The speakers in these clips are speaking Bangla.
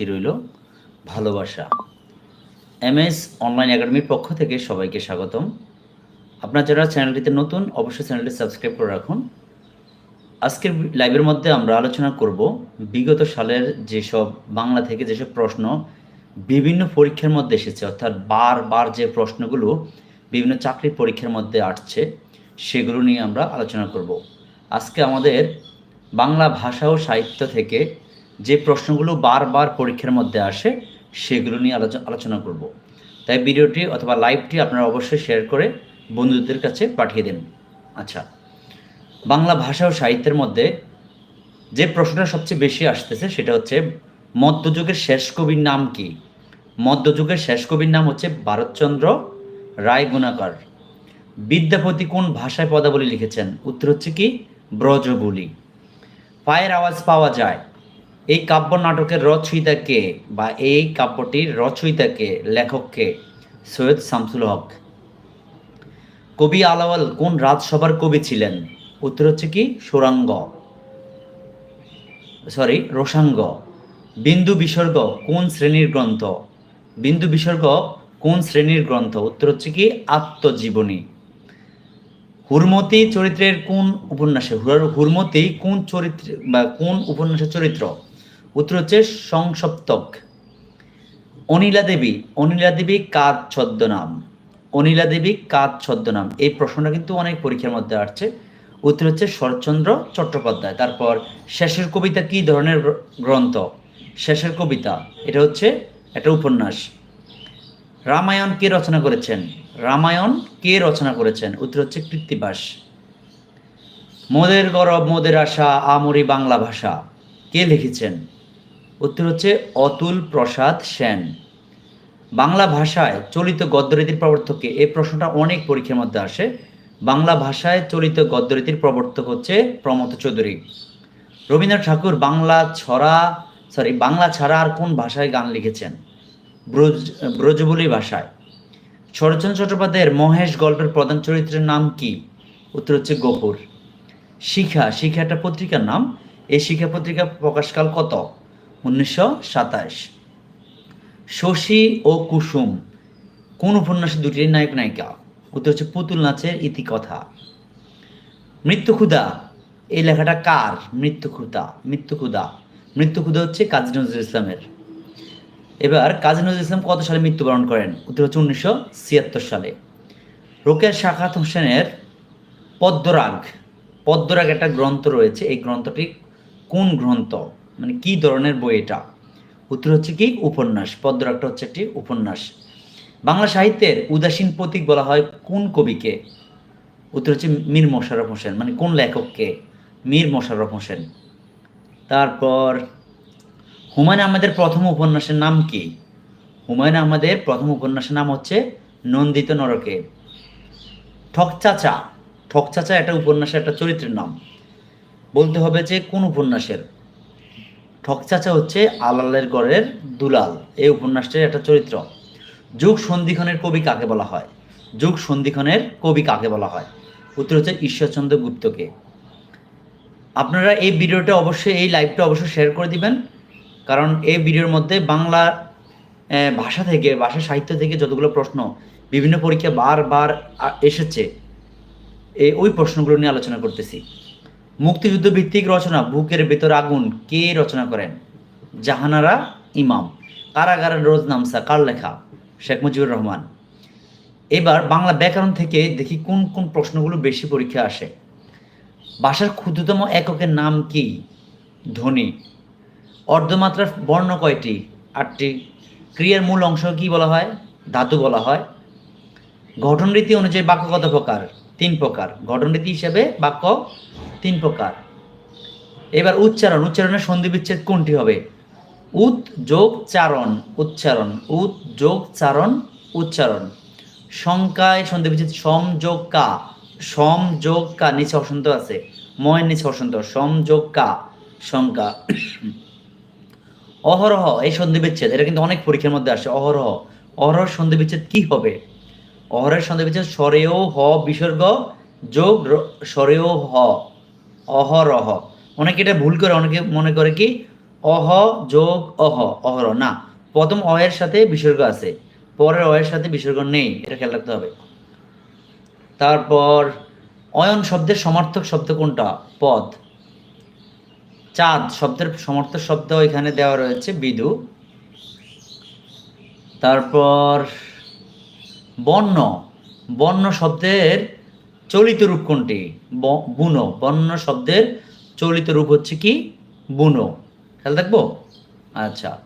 প্রতি রইল, ভালোবাসা। এম এস অনলাইন একাডেমির পক্ষ থেকে সবাইকে স্বাগতম। আপনার যারা চ্যানেলটিতে নতুন, অবশ্যই চ্যানেলটি সাবস্ক্রাইব করে রাখুন। আজকের লাইভের মধ্যে আমরা আলোচনা করব বিগত সালের যেসব বাংলা থেকে যেসব প্রশ্ন বিভিন্ন পরীক্ষার মধ্যে এসেছে, অর্থাৎ বারবার যে প্রশ্নগুলো বিভিন্ন চাকরির পরীক্ষার মধ্যে আসছে, সেগুলো নিয়ে আমরা আলোচনা করব। আজকে আমাদের বাংলা ভাষা ও সাহিত্য থেকে যে প্রশ্নগুলো বারবার পরীক্ষার মধ্যে আসে, সেগুলো নিয়ে আলোচ- আলোচনা করব। তাই ভিডিওটি অথবা লাইভটি আপনারা অবশ্যই শেয়ার করে বন্ধুদের কাছে পাঠিয়ে দিন। আচ্ছা বাংলা ভাষা ও সাহিত্যের মধ্যে যে প্রশ্নটা সবচেয়ে বেশি আসতেছে সেটা হচ্ছে, মধ্যযুগের শেষ কবির নাম কি? মধ্যযুগের শেষ কবির নাম হচ্ছে ভারতচন্দ্র রায় গুণাকর বিদ্যাপতি কোন ভাষায় পদাবলী লিখেছেন? উত্তর হচ্ছে কি, ব্রজবুলি। পায়ের আওয়াজ পাওয়া যায়। এই কাব্য নাটকের রচয়িতা কে বা এই কাব্যটির রচয়িতা কে, লেখক সৈয়দ শামসুল হক। কবি আলাওয়াল কোন রাজসভার কবি ছিলেন? উত্তর হচ্ছে কি, সুরাঙ্গ। Sorry Rosang. বিন্দু বিসর্গ কোন শ্রেণির গ্রন্থ? বিন্দু বিসর্গ কোন শ্রেণির গ্রন্থ? উত্তর হচ্ছে কি, আত্মজীবনী। হুরমতি চরিত্রের কোন উপন্যাসে? হুর- হুরমতি কোন চরিত্র বা কোন উপন্যাসের চরিত্র? উত্তর হচ্ছে সংসপ্তক। অনিলা দেবী অনিলা দেবী কাজ ছদ্মনাম? অনিলা দেবী কাজ ছদ্মনাম? এই প্রশ্নটা কিন্তু অনেক পরীক্ষার মধ্যে আসছে। উত্তর হচ্ছে শরৎচন্দ্র চট্টোপাধ্যায়। তারপর শেষের কবিতা কি ধরনের গ্রন্থ? শেষের কবিতা, এটা হচ্ছে একটা উপন্যাস। রামায়ণ কে রচনা করেছেন? রামায়ণ কে রচনা করেছেন? উত্তর হচ্ছে কৃত্তিবাস মোদের গরব, মোদের আশা, আমরি বাংলা ভাষা। কে লিখেছেন? উত্তর হচ্ছে অতুল প্রসাদ সেন। বাংলা ভাষায় চলিত গদ্যরীতির প্রবর্তককে এই প্রশ্নটা অনেক পরীক্ষার মধ্যে আসে। বাংলা ভাষায় চলিত গদ্যরীতির প্রবর্তক হচ্ছে প্রমথ চৌধুরী। রবীন্দ্রনাথ ঠাকুর বাংলা ছড়া সরি বাংলা ছাড়া আর কোন ভাষায় গান লিখেছেন? ব্রজ, ব্রজবুলি ভাষায়। শরৎচন্দ্র চট্টোপাধ্যায়ের মহেশ গল্পের প্রধান চরিত্রের নাম কি? উত্তর হচ্ছে গফুর। শিখা শিখা একটা পত্রিকার নাম। এই শিখা পত্রিকা প্রকাশকাল কত? উনিশশো সাতাশ। শশী ও কুসুম, কোন উপন্যাসে দুটি নায়ক নায়িকা? উত্তর হচ্ছে পুতুল নাচের ইতিকথা। মৃত্যু ক্ষুধা এই লেখাটা কার? মৃত্যু ক্ষুধা মৃত্যু ক্ষুধা মৃত্যু ক্ষুধা হচ্ছে কাজী নজরুল ইসলামের। এবার কাজী নজরুল ইসলাম কত সালে মৃত্যুবরণ করেন? উত্তর হচ্ছে উনিশশো ছিয়াত্তর সালে। রোকের শাখাত হোসেনের পদ্মরাগ। পদ্মরাগ একটা গ্রন্থ রয়েছে। এই গ্রন্থটি কোন গ্রন্থ? মানে কি ধরনের বই এটা? উত্তর হচ্ছে কি? উপন্যাস। পদ্মরাগটা হচ্ছে একটি উপন্যাস। বাংলা সাহিত্যের উদাসীন প্রতীক বলা হয় কোন কবিকে? উত্তর হচ্ছে মীর মোশাররফ হোসেন। মানে কোন লেখককে? মীর মোশাররফ হোসেন। তারপর হুমায়ুন আহমেদের প্রথম উপন্যাসের নাম কি? হুমায়ুন আহমেদের প্রথম উপন্যাসের নাম হচ্ছে নন্দিত নরকে। ঠকচাচা ঠকচাচা একটা উপন্যাসের একটা চরিত্রের নাম। বলতে হবে যে কোন উপন্যাসের? ঠকচাচা হচ্ছে আলালের গড়ের দুলাল। এই উপন্যাসটির একটা চরিত্র। যুগ সন্ধিক্ষণের কবি কাকে বলা হয়? যুগ সন্ধিক্ষণের কবি কাকে বলা হয়? উত্তর হচ্ছে ঈশ্বরচন্দ্র গুপ্তকে। আপনারা এই ভিডিওটা অবশ্যই, এই লাইভটা অবশ্যই শেয়ার করে দিবেন। কারণ এই ভিডিওর মধ্যে বাংলা ভাষা থেকে, ভাষা সাহিত্য থেকে যতগুলো প্রশ্ন, বিভিন্ন পরীক্ষা বারবার এসেছে। এই ওই প্রশ্নগুলো নিয়ে আলোচনা করতেছি। মুক্তিযুদ্ধ ভিত্তিক রচনা, বুকের ভেতর আগুন, কে রচনা করেন? জাহানারা ইমাম। কারাগারের রোজ নামসা কার লেখা? শেখ মুজিবুর রহমান। এবার বাংলা ব্যাকরণ থেকে দেখি কোন কোন প্রশ্নগুলো বেশি পরীক্ষা আসে। ভাষার ক্ষুদ্রতম এককের নাম কি? ধ্বনি। অর্ধমাত্রার বর্ণ কয়টি? আটটি। ক্রিয়ার মূল অংশ কি বলা হয়? ধাতু বলা হয়। গঠনরীতি অনুযায়ী বাক্য কত প্রকার, তিন প্রকার। গঠনরীতি হিসেবে বাক্য তিন প্রকার। এবার উচ্চারণ, উচ্চারণের সন্ধি বিচ্ছেদ কোনটি হবে? উত যোগ, চারণ, উচ্চারণ। উত যোগ, চারণ, উচ্চারণ। সংখ্যায় সন্ধি বিচ্ছেদ সম, যোগ, কা। সম, যোগ, কা নিচে অসন্ত আছে। ময়ের নিচে অসন্ত। সম, যোগ, কা সংখ্যা। অহরহ, এই সন্ধি বিচ্ছেদ এটা কিন্তু অনেক পরীক্ষার মধ্যে আসে। অহরহ অহরহ সন্ধি বিচ্ছেদ কি হবে? অহরের সন্ধি বিচ্ছেদ সরেও, হ, বিসর্গ, যোগ সরেও, হ। অহরহ। অনেকে এটা ভুল করে, অনেকে মনে করে কি? অহ, যোগ, অহ অহর না, প্রথম অয়ের সাথে বিসর্গ আছে। পরের অয়ের সাথে বিসর্গ নেই, এটা খেয়াল রাখতে হবে। তারপর, অয়ন শব্দের সমার্থক শব্দ কোনটা? পদ। চাঁদ শব্দের সমর্থক শব্দ এখানে দেওয়া রয়েছে বিদু তারপর, বর্ণ। বর্ণ শব্দের চলিত রূপ কোনটি? বুনো। বর্ণ শব্দের চলিত রূপ হচ্ছে কি? বুনো। খেয়াল থাকব আচ্ছা।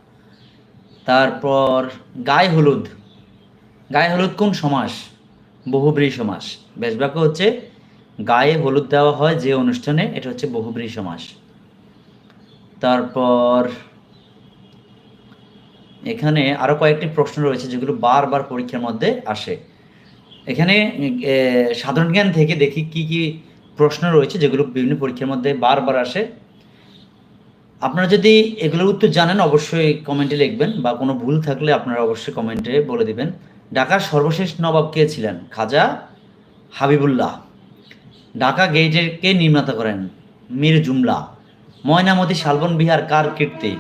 তারপর গায়ে হলুদ। গায়ে হলুদ কোন সমাস? বহুব্রী সমাস। বেশ বাক্য হচ্ছে গায়ে হলুদ দেওয়া হয় যে অনুষ্ঠানে, এটা হচ্ছে বহুব্রী সমাস। তারপর এখানে আরও কয়েকটি প্রশ্ন রয়েছে যেগুলো বারবার পরীক্ষার মধ্যে আসে। এখানে সাধারণ জ্ঞান থেকে দেখি কি কি প্রশ্ন রয়েছে যেগুলো বিভিন্ন পরীক্ষার মধ্যে বারবার আসে। আপনারা যদি এগুলোর উত্তর জানেন, অবশ্যই কমেন্টে লিখবেন বা কোনো ভুল থাকলে আপনারা অবশ্যই কমেন্টে বলে দিবেন। ঢাকার সর্বশেষ নবাব কে ছিলেন? খাজা হাবিবুল্লাহ। ঢাকা গেটের কে নির্মাতা করেন? মীর জুমলা। ময়নামতি শালবন বিহার কার কীর্তি?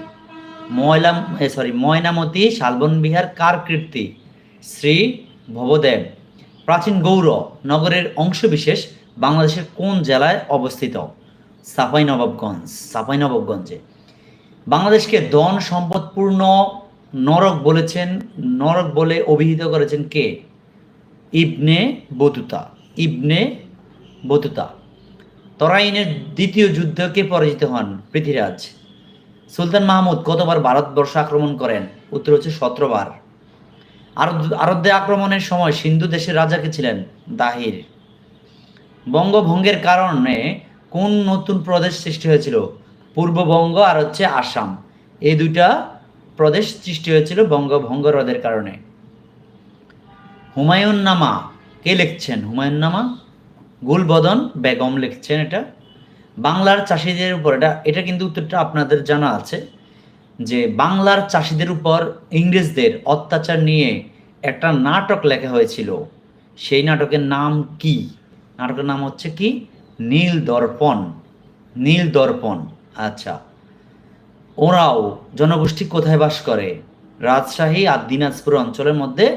ময়লাম সরি, ময়নামতি শালবন বিহার কার কীর্তি? শ্রী ভবদেব। প্রাচীন গৌর নগরের অংশবিশেষ বাংলাদেশের কোন জেলায় অবস্থিত? সাফাই নবাবগঞ্জ সাফাই নবাবগঞ্জে বাংলাদেশকে ধন সম্পদপূর্ণ নরক বলেছেন, নরক বলে অভিহিত করেছেন কে? Ibn Battuta Ibn Battuta. তরাইনের দ্বিতীয় যুদ্ধকে পরাজিত হন পৃথ্বীরাজ সুলতান মাহমুদ কতবার ভারতবর্ষ আক্রমণ করেন? উত্তর হচ্ছে সতেরো বার। আরবদের আক্রমণের সময় সিন্ধু দেশের রাজা কে ছিলেন দাহির। বঙ্গভঙ্গের কারণে কোন নতুন প্রদেশ সৃষ্টি হয়েছিল? পূর্ববঙ্গ আর হচ্ছে আসাম। এই দুইটা প্রদেশ সৃষ্টি হয়েছিল বঙ্গভঙ্গ হ্রদের কারণে। হুমায়ুন নামা কে লিখছেন? হুমায়ুন নামা গুলবদন বেগম লিখছেন এটা। বাংলার চাষিদের উপর এটা এটা কিন্তু উত্তরটা আপনাদের জানা আছে। যে বাংলার চাষিদের উপর ইংরেজদের অত্যাচার নিয়ে একটা নাটক লেখা হয়েছিল। সেই নাটকের নাম কি? নাটকের নাম হচ্ছে কি? নীল দর্পণ। নীল দর্পণ। আচ্ছা। ওরাও জনগোষ্ঠী কোথায় বাস করে? রাজশাহী আর দিনাজপুর অঞ্চলের মধ্যে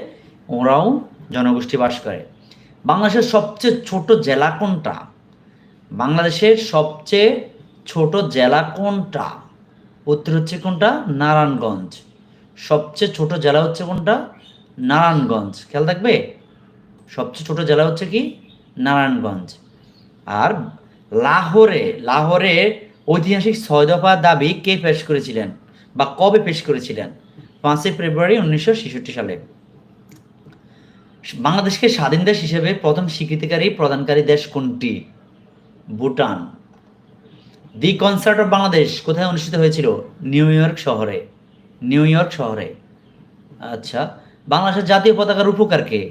ওরাও জনগোষ্ঠী বাস করে। বাংলাদেশের সবচেয়ে ছোট জেলা কোনটা? বাংলাদেশের সবচেয়ে ছোট জেলা কোনটা? উত্তর হচ্ছে কোনটা? নারায়ণগঞ্জ। সবচেয়ে ছোট জেলা হচ্ছে কোনটা? নারায়ণগঞ্জ। খেয়াল থাকবে? সবচেয়ে ছোট জেলা হচ্ছে কি? নারায়ণগঞ্জ। আর লাহোরে লাহোরে ঐতিহাসিক ছয় দফা দাবি কে পেশ করেছিলেন বা কবে পেশ করেছিলেন? পাঁচই ফেব্রুয়ারি উনিশশো ছেষট্টি সালে। বাংলাদেশকে স্বাধীন দেশ হিসেবে প্রথম স্বীকৃতিকারী প্রদানকারী দেশ কোনটি? Bhutan. The concert of Bangladesh কোথায় অনুষ্ঠিত হয়েছিল? নিউ ইয়র্ক শহরে। নিউ ইয়র্ক শহরে। আচ্ছা বাংলাদেশের জাতীয় পতাকার রূপকার কে?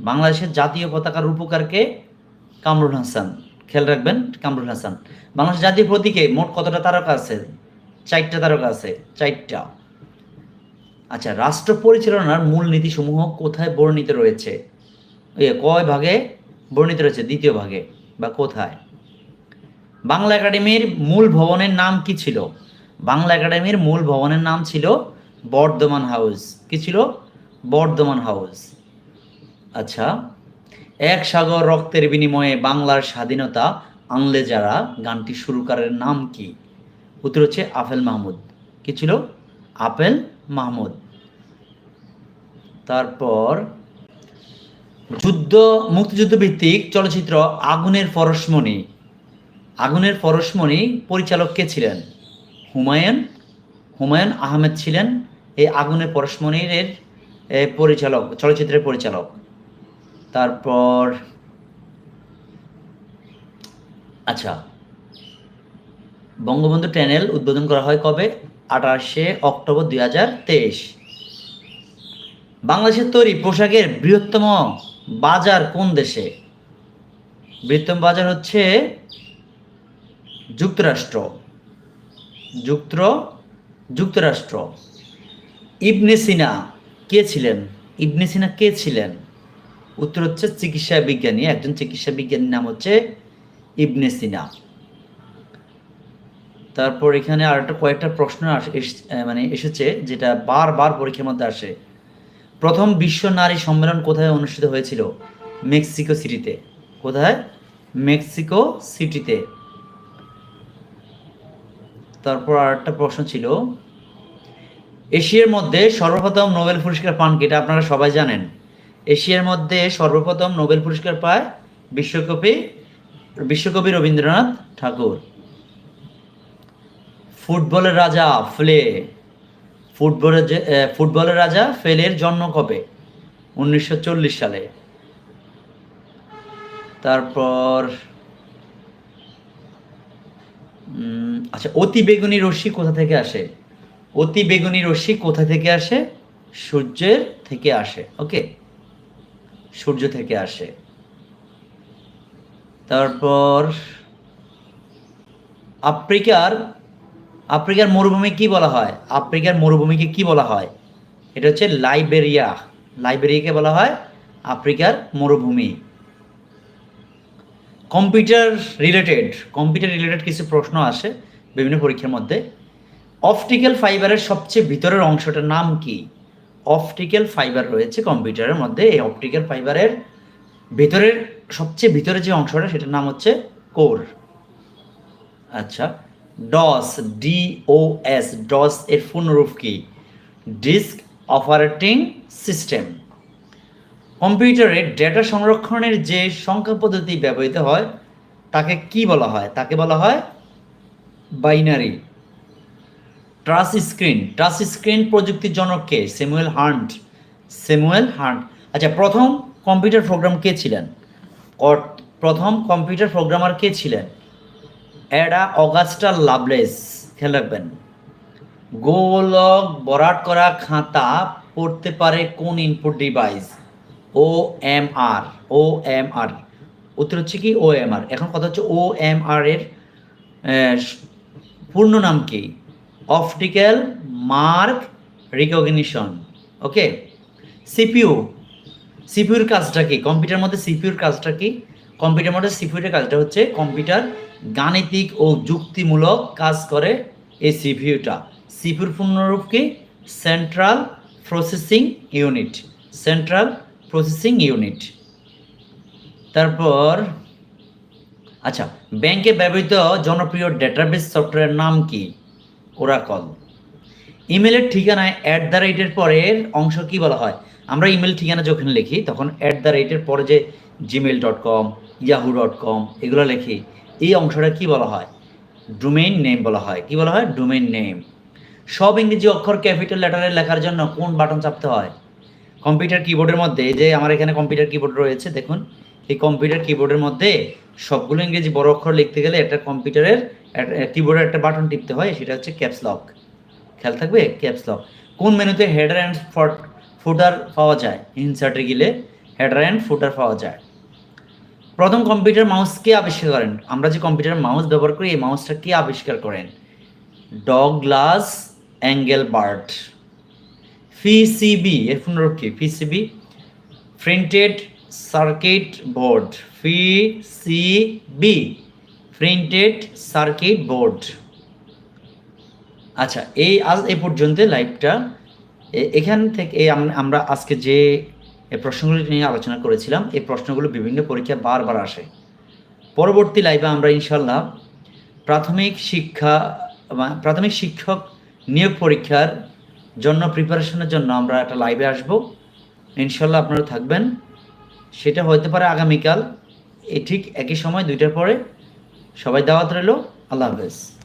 বাংলাদেশের জাতীয় পতাকার রূপকার কে? কামরুল হাসান। খেয়াল রাখবেন, কামরুল হাসান। বাংলাদেশের জাতীয় প্রতীকে মোট কতটা তারকা আছে? চারটা তারকা আছে, চারটা। আচ্ছা রাষ্ট্র পরিচালনার মূল নীতিসমূহ কোথায় বর্ণিত রয়েছে? কয় ভাগে বর্ণিত রয়েছে, দ্বিতীয় ভাগে, বা কোথায়? বাংলা একাডেমির মূল ভবনের নাম কি ছিল? বাংলা একাডেমির মূল ভবনের নাম ছিল বর্ধমান হাউস। কি ছিল? বর্ধমান হাউস। আচ্ছা এক সাগর রক্তের বিনিময়ে বাংলার স্বাধীনতা আনলে যারা গানটি সুরকারের নাম কি? উত্তর হচ্ছে আফেল মাহমুদ। কি ছিল? আপেল মাহমুদ। তারপর, যুদ্ধ, মুক্তিযুদ্ধ ভিত্তিক চলচ্চিত্র আগুনের পরশমণি আগুনের পরশমণি পরিচালক কে ছিলেন? হুমায়ুন হুমায়ুন আহমেদ ছিলেন এই আগুনের পরশমণির পরিচালক, চলচ্চিত্রের পরিচালক। তারপর আচ্ছা বঙ্গবন্ধু ট্যানেল উদ্বোধন করা হয় কবে? আঠাশে অক্টোবর দুই হাজার তেইশ। বাংলাদেশের তৈরি পোশাকের বৃহত্তম বাজার কোন দেশে? বৃহত্তম বাজার হচ্ছে যুক্তরাষ্ট্র। যুক্ত, যুক্তরাষ্ট্র। ইবনে সিনা, কে ছিলেন? ইবনে সিনা কে ছিলেন? উত্তর হচ্ছে চিকিৎসা বিজ্ঞানী। একজন চিকিৎসা বিজ্ঞানীর নাম হচ্ছে ইবনে সিনা। তারপর এখানে আর একটা কয়েকটা প্রশ্ন মানে এসেছে, যেটা বারবার পরীক্ষার মধ্যে আসে। প্রথম বিশ্ব নারী সম্মেলন কোথায় অনুষ্ঠিত হয়েছিল? মেক্সিকো সিটিতে। কোথায়? মেক্সিকো সিটিতে। তারপর আর একটা প্রশ্ন ছিল, এশিয়ার মধ্যে সর্বপ্রথম নোবেল পুরস্কার পান কি? আপনারা সবাই জানেন। এশিয়ার মধ্যে সর্বপ্রথম নোবেল পুরস্কার পায় বিশ্বকবি বিশ্বকবি রবীন্দ্রনাথ ঠাকুর। ফুটবলের রাজা ফ্লে ফুটবলের ফুটবলের রাজা ফেলের জন্ম কবে? উনিশশো চল্লিশ সালে। তারপর আচ্ছা অতি বেগুনি রশ্মি কোথা থেকে আসে? অতি বেগুনি রশ্মি কোথা থেকে আসে? সূর্যের থেকে আসে, ওকে? সূর্য থেকে আসে। তারপর আফ্রিকার আফ্রিকার মরুভূমি কি বলা হয়? আফ্রিকার মরুভূমিকে কি বলা হয়? এটা হচ্ছে লাইবেরিয়া। লাইবেরিয়াকে বলা হয় আফ্রিকার মরুভূমি। কম্পিউটার রিলেটেড কম্পিউটার রিলেটেড কিছু প্রশ্ন আসে বিভিন্ন পরীক্ষার মধ্যে। অপটিক্যাল ফাইবারের সবচেয়ে ভিতরের অংশটার নাম কি? অপটিক্যাল ফাইবার রয়েছে কম্পিউটারের মধ্যে। এই অপটিক্যাল ফাইবারের ভেতরের, সবচেয়ে ভিতরে যে অংশটা, সেটার নাম হচ্ছে কোর। আচ্ছা DOS D O S DOS এর পূর্ণরূপ কি? ডিস্ক অপারেটিং সিস্টেম কম্পিউটারে ডেটা সংরক্ষণের যে সংখ্যা পদ্ধতি ব্যবহৃত হয়, তাকে কি বলা হয়? তাকে বলা হয় binary. Touch screen. Touch screen প্রযুক্তির জনক কে? স্যামুয়েল হান্ট স্যামুয়েল হান্ট আচ্ছা প্রথম কম্পিউটার প্রোগ্রাম কে ছিলেন? প্রথম কম্পিউটার প্রোগ্রামার কে ছিলেন? অ্যাডা অগাস্টা লাভলেস খেয়াল রাখবেন। গোলক বরাট করা খাতা পড়তে পারে কোন input device O M R O M R উত্তর হচ্ছে কি ও এম আর এখন কথা হচ্ছে ও এম আর এর পূর্ণ নাম কি? Optical mark recognition okay CPU সিপিউর কাজটা কি? কম্পিউটার মধ্যে সিপিউর কাজটা কি? কম্পিউটার মধ্যে সিপিউর কাজটা হচ্ছে কম্পিউটার গাণিতিক ও যুক্তিমূলক কাজ করে এই সিপিইউটা সিপিউর পূর্ণরূপ কি? Central processing unit central processing unit তারপর আচ্ছা ব্যাংকে ব্যবহৃত জনপ্রিয় ডেটাবেস সফটওয়্যারের নাম কি? ওরাকল ইমেলের ঠিকানায় অ্যাট দ্য রেটের পরের অংশ কি বলা হয়? আমরা ইমেল ঠিকানা যখন লিখি, তখন অ্যাট দ্য রেটের পরে যে Gmail dot com Yahoo dot com এগুলো লিখি। এই অংশটা কি বলা হয়? ডোমেইন নেম বলা হয়। কি বলা হয়? ডোমেইন নেম সব ইংরেজি অক্ষর ক্যাপিটাল লেটারে লেখার জন্য কোন বাটন চাপতে হয়? কম্পিউটার কিবোর্ডের মধ্যে যে আমার এখানে কম্পিউটার কিবোর্ড রয়েছে, দেখুন। এই কম্পিউটার কিবোর্ডের মধ্যে সবগুলো ইংরেজি বড় অক্ষর লিখতে গেলে একটা কম্পিউটারের কিবোর্ডের একটা বাটন টিপতে হয়, সেটা হচ্ছে ক্যাপস লক খেয়াল থাকবে? ক্যাপস লক কোন মেনুতে হেডার অ্যান্ড ফুটার পাওয়া যায়? ইনসার্টে গেলে হেডার অ্যান্ড ফুটার পাওয়া যায়। প্রথম কম্পিউটার মাউস কে আবিষ্কার করেন? আমরা যে কম্পিউটার মাউস ব্যবহার করি, এই মাউসটা কে আবিষ্কার করেন? ডগলাস অ্যাঙ্গেল বার্ট পিসিবি এর পুনরূপ কি? PCB printed circuit board PCB printed circuit board আচ্ছা এই আজ এই পর্যন্ত লাইভটা, এ- এখান থেকে আমরা আজকে যে প্রশ্নগুলি নিয়ে আলোচনা করেছিলাম, এই প্রশ্নগুলো বিভিন্ন পরীক্ষা বারবার আসে। পরবর্তী লাইভে আমরা ইনশাল্লাহ প্রাথমিক শিক্ষা প্রাথমিক শিক্ষক নিয়োগ পরীক্ষার জন্য প্রিপারেশনের জন্য আমরা একটা লাইভে আসব। ইনশাল্লাহ আপনারা থাকবেন। সেটা হতে পারে আগামীকাল। এ ঠিক একই সময়, দুইটার পরে। সবাই দাওয়াত রইল। আল্লাহ হাফেজ।